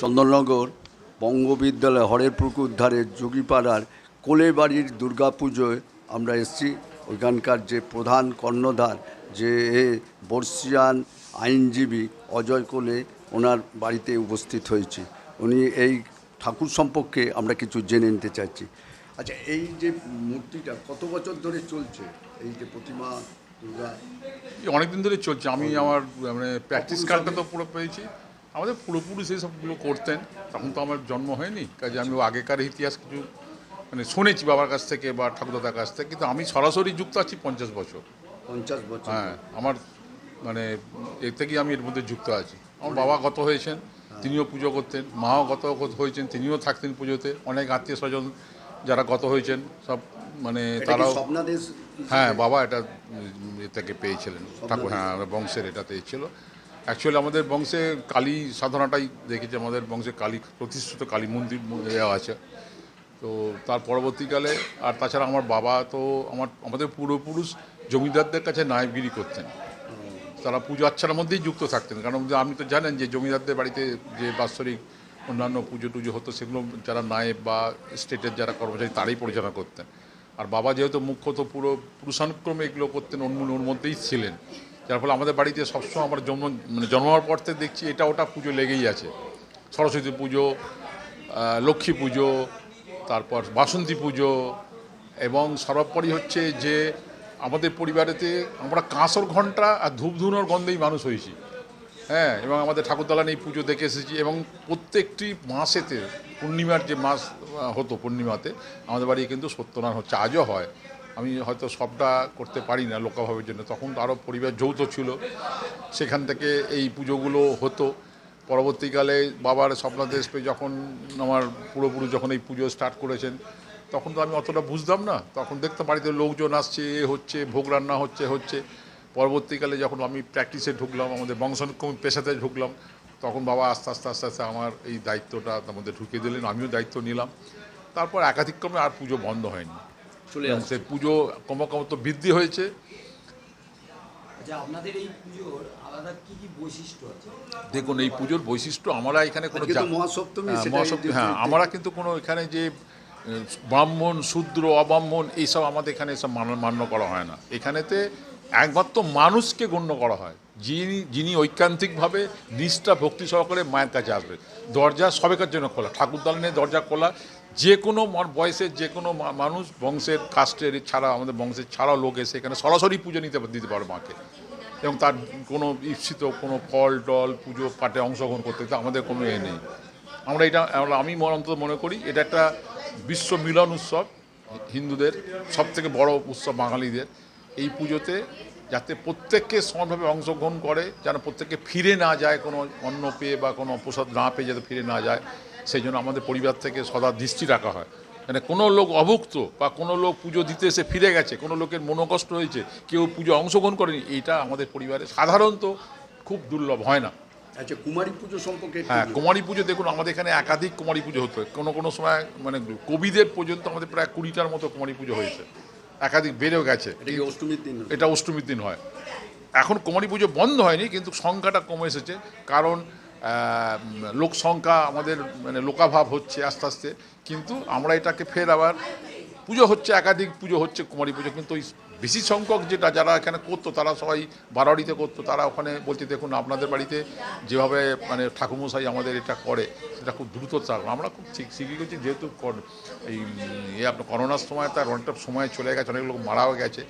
চন্দননগর বঙ্গবিদ্যালয় হরের পুকুর ধারে যোগীপাড়ার কোলেবাড়ির দুর্গাপুজোয় আমরা এসেছি। ওইখানকার যে প্রধান কর্ণধার যে এ বর্ষিয়ান আইনজীবী অজয় কোলে ওনার বাড়িতে উপস্থিত হয়েছি। উনি এই ঠাকুর সম্পর্কে আমরা কিছু জেনে নিতে চাইছি। আচ্ছা এই যে মূর্তিটা কত বছর ধরে চলছে? এই যে প্রতিমা দুর্গা? অনেক দিন ধরে চলছে। আমি আমার মানে প্র্যাকটিস কার্ডটা তো পুরো পেয়েছি। আমাদের পুরোপুরি সেই সবগুলো করতেন। তখন তো আমার জন্ম হয়নি কাজে আমি আগেকার ইতিহাস কিছু মানে শুনেছি বাবার কাছ থেকে বা ঠাকুরদাদার কাছ থেকে কিন্তু আমি সরাসরি যুক্ত আছি পঞ্চাশ বছর। পঞ্চাশ বছর। হ্যাঁ আমার মানে এর থেকেই আমি এর মধ্যে যুক্ত আছি। আমার বাবা গত হয়েছেন তিনিও পুজো করতেন মাও গত হয়েছেন তিনিও থাকতেন পুজোতে। অনেক আত্মীয় স্বজন যারা গত হয়েছেন সব মানে তারাও হ্যাঁ বাবা এটা থেকে পেয়েছিলেন ঠাকুর হ্যাঁ বংশের এটাতে ছিল। অ্যাকচুয়ালি আমাদের বংশে কালী সাধনাটাই দেখেছি। আমাদের বংশে কালী প্রতিষ্ঠিত কালী মন্দির দেওয়া আছে। তো তার পরবর্তীকালে, আর তাছাড়া আমার বাবা তো আমার, আমাদের পূর্বপুরুষ জমিদারদের কাছে নায়বগিরি করতেন। তারা পুজো আচ্ছার মধ্যেই যুক্ত থাকতেন। কারণ আপনি তো জানেন যে জমিদারদের বাড়িতে যে বাৎসরিক অন্যান্য পুজো টুজো হতো, সেগুলো যারা নায়েব বা স্টেটের যারা কর্মচারী, তারাই পরিচালনা করতেন। আর বাবা যেহেতু মুখ্যত পুরো পুরুষানুক্রমে এগুলো করতেন, অন্য ওর মধ্যেই ছিলেন। যার ফলে আমাদের বাড়িতে সবসময় আমার জন্ম মানে জন্মার পর থেকে দেখছি এটা ওটা পুজো লেগেই আছে। সরস্বতী পুজো লক্ষ্মী পুজো, তারপর বাসন্তী পুজো এবং সর্বোপরি হচ্ছে যে আমাদের পরিবারেতে আমরা কাঁসর ঘণ্টা আর ধূপ ধুনোর গন্ধেই মানুষ হয়েছি। হ্যাঁ এবং আমাদের ঠাকুরতলা এই পুজো দেখে এসেছি এবং প্রত্যেকটি মাসেতে, পূর্ণিমার যে মাস হতো পূর্ণিমাতে, আমাদের বাড়ি কিন্তু সত্যনারায়ণ হচ্ছে, আজও হয়। আমি হয়তো সবটা করতে পারি না লোকাভাবের জন্য। তখন তো আরও পরিবার যৌথ ছিল। সেখান থেকে এই পুজোগুলো হতো। পরবর্তীকালে বাবার স্বপ্নাদেশ পেয়ে যখন আমার পুরোপুরি যখন এই পুজো স্টার্ট করেছেন, তখন তো আমি অতটা বুঝতাম না। তখন দেখতাম বাড়িতে লোকজন আসছে, এ হচ্ছে, ভোগ রান্না হচ্ছে হচ্ছে। পরবর্তীকালে যখন আমি প্র্যাকটিসে ঢুকলাম, আমাদের বংশানুক্রম পেশাতে ঢুকলাম, তখন বাবা আস্তে আস্তে আস্তে আস্তে আমার এই দায়িত্বটা তার মধ্যে ঢুকিয়ে দিলেন, আমিও দায়িত্ব নিলাম। তারপর একাধিক্রমে আর পুজো বন্ধ হয়নি। চলে আসছে। সে পুজো ক্রমক্রমত বৃদ্ধি হয়েছে। আচ্ছা আপনাদের এই পুজোর আলাদা কি কি বৈশিষ্ট্য আছে? দেখুন এই পুজোর বৈশিষ্ট্য আমরা এখানে কোনো মহাসপ্তমী, হ্যাঁ, মহাসপ্তমী হ্যাঁ আমরা কিন্তু কোনো এখানে যে ব্রাহ্মণ শূদ্র অব্রাহ্মণ এইসব আমাদের এখানে এসব মান- মান্য করা হয় না। এখানেতে একমাত্র মানুষকে গণ্য করা হয়। যিনি যিনি ঐকান্তিকভাবে নিষ্ঠা ভক্তি সহকারে মায়ের কাছে আসবে। দরজা সবেকার জন্য খোলা। ঠাকুর দালানের দরজা খোলা। যে কোনো বয়সের যে কোনো মানুষ বংশের কাস্টের ছাড়া, আমাদের বংশের ছাড়াও লোক এসে এখানে সরাসরি পুজো নিতে দিতে পারে মাকে। এবং তার কোনো ঈপ্সিত কোনো ফল, টল, পুজো পাঠে অংশগ্রহণ করতে আমাদের কোনো এ নেই। আমরা এটা আমি অন্তত মনে করি, এটা একটা বিশ্ব মিলন উৎসব, হিন্দুদের সব থেকে বড় উৎসব বাঙালিদের। এই পুজোতে যাতে প্রত্যেককে সমানভাবে অংশগ্রহণ করে, যেন প্রত্যেককে ফিরে না যায় কোনো অন্ন পেয়ে বা কোনো প্রসাদ না পেয়ে যাতে ফিরে না যায় সেই জন্য আমাদের পরিবার থেকে সদা দৃষ্টি রাখা হয়। মানে কোনো লোক অভুক্ত বা কোনো লোক পুজো দিতে এসে ফিরে গেছে কোনো লোকের মনোকষ্ট হয়েছে কেউ পুজো অংশগ্রহণ করেনি এটা আমাদের পরিবারে সাধারণত খুব দুর্লভ হয় না। আচ্ছা কুমারী পুজো সম্পর্কে হ্যাঁ কুমারী পুজো দেখুন আমাদের এখানে একাধিক কুমারী পুজো হতো কোনো কোনো সময় মানে কবিদের পর্যন্ত আমাদের প্রায় কুড়িটার মতো কুমারী পুজো হয়েছে। একাধিক বেড়েও গেছে। অষ্টমীর দিন? এটা অষ্টমীর দিন হয়। এখন কুমারী পুজো বন্ধ হয়নি কিন্তু সংখ্যাটা কমে এসেছে। কারণ লোক সংখ্যা আমাদের মানে লোকাভাব হচ্ছে আস্তে আস্তে। কিন্তু আমরা এটাকে ফের আবার পুজো হচ্ছে, একাধিক পুজো হচ্ছে, কুমারী পুজো। কিন্তু ওই বেশি সংখ্যক যেটা যারা এখানে করতো, তারা সবাই বারোয়ারিতে করতো। তারা ওখানে বলছে দেখুন, আপনাদের বাড়িতে যেভাবে মানে ঠাকুরমশাই আমাদের এটা করে, সেটা খুব দ্রুত চাল আমরা খুব ঠিক শিখে গেছি যেহেতু এই ইয়ে আপনার করোনার সময় তার অনেকটা সময় চলে গেছে, অনেক লোক মারাও গেছে।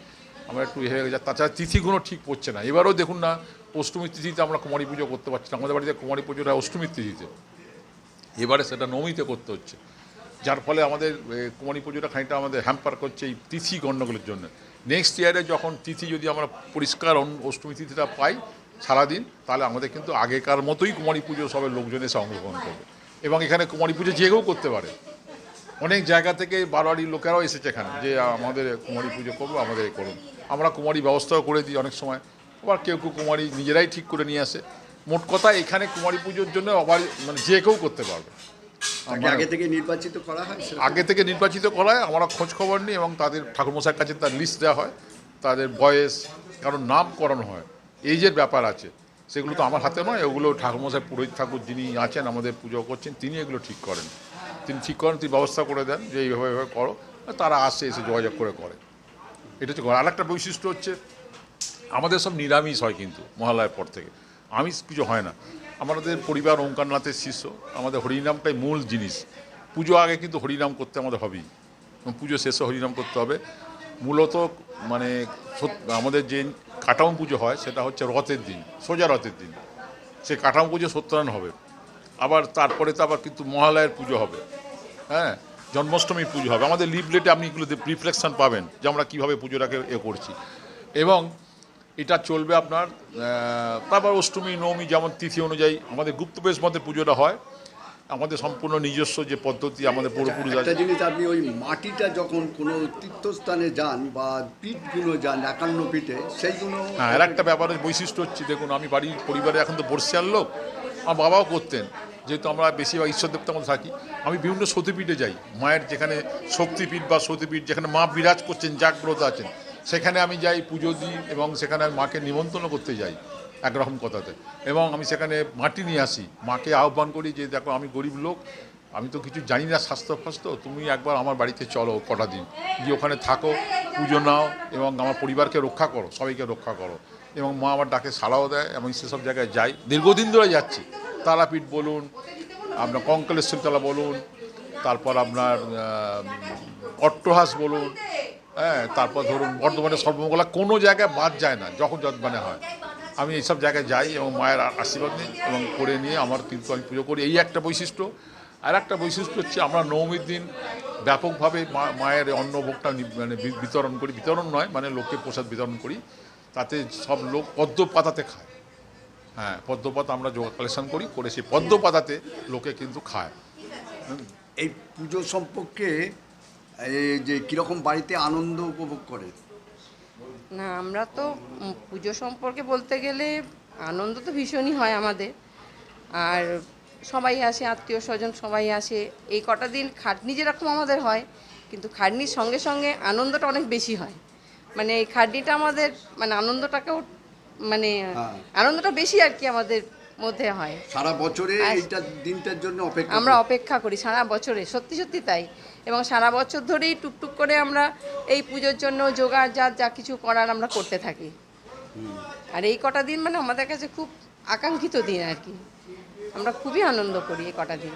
আমরা একটু হয়ে গেছে। তাছাড়া তিথিগুলো ঠিক পড়ছে না। এবারও দেখুন না অষ্টমীর তিথিতে আমরা কুমারী পুজো করতে পারছি না। আমাদের বাড়িতে কুমারী পুজোটা অষ্টমীর তিথিতে। এবারে সেটা নবমীতে করতে হচ্ছে। যার ফলে আমাদের কুমারী পুজোটা খানিকটা আমাদের হ্যাম্পার করছে এই তিথি গণ্ডগোলের জন্য। নেক্সট ইয়ারে যখন তিথি যদি আমরা পরিষ্কার অষ্টমী তিথিটা পাই সারাদিন, তাহলে আমাদের কিন্তু আগেকার মতোই কুমারী পুজো সবের লোকজন এসে অংশগ্রহণ করবে। এবং এখানে কুমারী পুজো যে কেউ করতে পারে। অনেক জায়গা থেকে বারোয়ারির লোকেরাও এসেছে এখানে যে আমাদের কুমারী পুজো করব আমাদের করুন আমরা কুমারী ব্যবস্থাও করে দিই অনেক সময়। আবার কেউ কেউ কুমারী নিজেরাই ঠিক করে নিয়ে আসে। মোট কথা এখানে কুমারী পুজোর জন্য আবার মানে যে কেউ করতে পারবে। আগে থেকে নির্বাচিত করা হয় আগে থেকে নির্বাচিত করা হয় আমরা খোঁজ খবর নিই এবং তাদের ঠাকুরমশাইয়ের কাছে তার লিস্ট দেওয়া হয় তাদের বয়স কারণ নাম করানো হয় এইজের ব্যাপার আছে সেগুলো তো আমার হাতে নয় ওগুলো ঠাকুরমশাই পুরোহিত ঠাকুর যিনি আছেন আমাদের পুজো করছেন তিনি এগুলো ঠিক করেন। তিনি ঠিক করেন তিনি ব্যবস্থা করে দেন যে এইভাবে এইভাবে করো তারা আসে এসে যোগাযোগ করে করে। এটা হচ্ছে আর একটা বৈশিষ্ট্য হচ্ছে আমাদের সব নিরামিষ হয় কিন্তু মহালয়ার পর থেকে। আমিষ কিছু হয় না। আমাদের পরিবার ওঙ্কারনাথের শিষ্য, আমাদের হরিনামটাই মূল জিনিস। পুজো আগে কিন্তু হরিনাম করতে আমাদের হবেই। পুজো শেষে হরিনাম করতে হবে। মূলত মানে আমাদের যে কাটাম পুজো হয় সেটা হচ্ছে রথের দিন, সোজা রথের দিন। সে কাটাম পুজো সত্যনারায়ণ হবে। আবার তারপরে তো আবার কিন্তু মহালয়ের পুজো হবে। হ্যাঁ? জন্মাষ্টমীর পুজো হবে। আমাদের লিফলেটে আপনি এগুলো রিফ্লেকশন পাবেন যে আমরা কীভাবে পুজোটাকে এ করছি। এবং এটা চলবে আপনার তারপর অষ্টমী নবমী যেমন তিথি অনুযায়ী আমাদের গুপ্তবেশ মধ্যে পুজোটা হয়। আমাদের সম্পূর্ণ নিজস্ব যে পদ্ধতি আমাদের পুরোপুরি একটা জিনিস আপনি ওই মাটিটা যখন কোনো তীর্থস্থানে যান বা পিঠগুলো যান একান্ন পিঠে সেইগুলো হ্যাঁ আর একটা ব্যাপারের বৈশিষ্ট্য হচ্ছে দেখুন আমি বাড়ির পরিবারে এখন তো বর্ষিয়ার লোক আমার বাবাও করতেন যেহেতু আমরা বেশিরভাগ ঈশ্বর দেবতার মধ্যে থাকি। আমি বিভিন্ন সতীপীঠে যাই মায়ের যেখানে শক্তিপীঠ বা সতীপীঠ যেখানে মা বিরাজ করছেন জাগ্রত আছেন সেখানে আমি যাই পুজো দিই এবং সেখানে আমি মাকে নিমন্ত্রণ করতে যাই একরকম কথাতে। এবং আমি সেখানে মাটি নিয়ে আসি। মাকে আহ্বান করি যে, দেখো, আমি গরিব লোক, আমি তো কিছু জানি না স্বাস্থ্য তুমি একবার আমার বাড়িতে চলো কটা দিন। গিয়ে ওখানে থাকো, পুজো নাও এবং আমার পরিবারকে রক্ষা করো, সবাইকে রক্ষা করো। এবং মা আমার ডাকে সাড়াও দেয় এবং সেসব জায়গায় যাই। দীর্ঘদিন ধরে যাচ্ছি। তারাপীঠ বলুন, আপনার কঙ্কলেশ্বরতলা বলুন, তারপর আপনার অট্টহাস বলুন হ্যাঁ তারপর ধরুন বর্ধমানের সর্বমঙ্গলা কোনো জায়গায় বাদ যায় না, যখন যত মানে হয়। আমি এইসব জায়গায় যাই এবং মায়ের আশীর্বাদ নিই এবং করে নিয়ে আমার কিন্তু আমি পুজো করি। এই একটা বৈশিষ্ট্য। আর একটা বৈশিষ্ট্য হচ্ছে আমরা নবমীর দিন ব্যাপকভাবে মায়ের অন্নভোগটা মানে বিতরণ করি। বিতরণ নয় মানে লোককে প্রসাদ বিতরণ করি। তাতে সব লোক পদ্ম পাতাতে খায়। হ্যাঁ পদ্ম পাতা আমরা কালেকশন করি, করে সেই পদ্ম পাতাতে লোকে কিন্তু খায়। এই পুজো সম্পর্কে যে কীরকম বাড়িতে আনন্দ উপভোগ করে? না আমরা তো পুজো সম্পর্কে বলতে গেলে আনন্দ তো ভীষণই হয় আমাদের। আর সবাই আসে আত্মীয় স্বজন সবাই আসে। এই কটা দিন খাটনি যেরকম আমাদের হয় কিন্তু খাটনির সঙ্গে সঙ্গে আনন্দটা অনেক বেশি হয়। মানে এই খাটনিটা আমাদের মানে আনন্দটাকেও মানে হ্যাঁ। আনন্দটা বেশি আর কি আমাদের মধ্যে হয়। সারা বছরে এইটা দিনটার জন্য অপেক্ষা আমরা অপেক্ষা করি সারা বছরে। সত্যি সত্যি তাই। এবং সারা বছর ধরেই টুকটুক করে আমরা এই পুজোর জন্য জোগাড় যা যা কিছু করার আমরা করতে থাকি। আর এই কটা দিন মানে আমাদের কাছে খুব আকাঙ্ক্ষিত দিন আর কি। আমরা খুবই আনন্দ করি এই কটা দিন।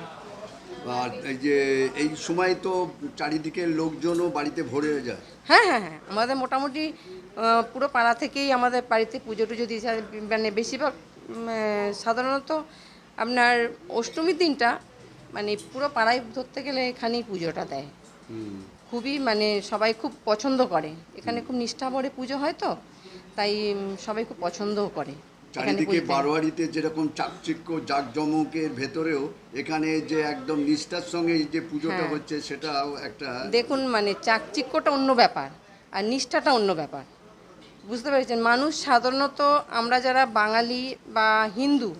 আর এই যে এই সময় তো চারিদিকে লোকজনও বাড়িতে ভরে যায়। হ্যাঁ হ্যাঁ হ্যাঁ আমাদের মোটামুটি পুরো পাড়া থেকেই আমাদের বাড়িতে পুজো টুজো দিয়ে। মানে বেশিরভাগ সাধারণত আপনার অষ্টমীর দিনটা মানে পুরো পাড়ায় ধরতে গেলে এখানেই পুজোটা দেয়। খুবই মানে সবাই খুব পছন্দ করে। এখানে খুব নিষ্ঠা ভরে পুজো হয় তো তাই সবাই খুব পছন্দও করে। চারিদিকে বারোয়ারিতে যেরকম চাকচিক্য জাঁকজমকের ভেতরেও এখানে যে একদম নিষ্ঠার সঙ্গে যে পুজোটা হ্যাঁ। হচ্ছে সেটাও একটা দেখুন মানে চাকচিক্যটা অন্য ব্যাপার আর নিষ্ঠাটা অন্য ব্যাপার। বুঝতে পেরেছেন? মানুষ সাধারণত আমরা যারা বাঙালি বা হিন্দু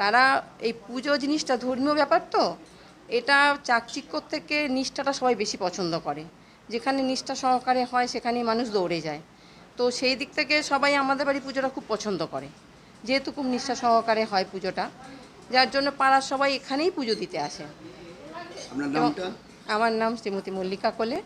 তারা এই পুজো জিনিসটা ধর্মীয় ব্যাপার তো এটা চাকচিক্য থেকে নিষ্ঠাটা সবাই বেশি পছন্দ করে। যেখানে নিষ্ঠা সহকারে হয় সেখানেই মানুষ দৌড়ে যায়। তো সেই দিক থেকে সবাই আমাদের বাড়ি পুজোটা খুব পছন্দ করে। যেহেতু খুব নিষ্ঠা সহকারে হয় পুজোটা যার জন্য পাড়ার সবাই এখানেই পুজো দিতে আসে। আমার নাম শ্রীমতী মল্লিকা কোলে।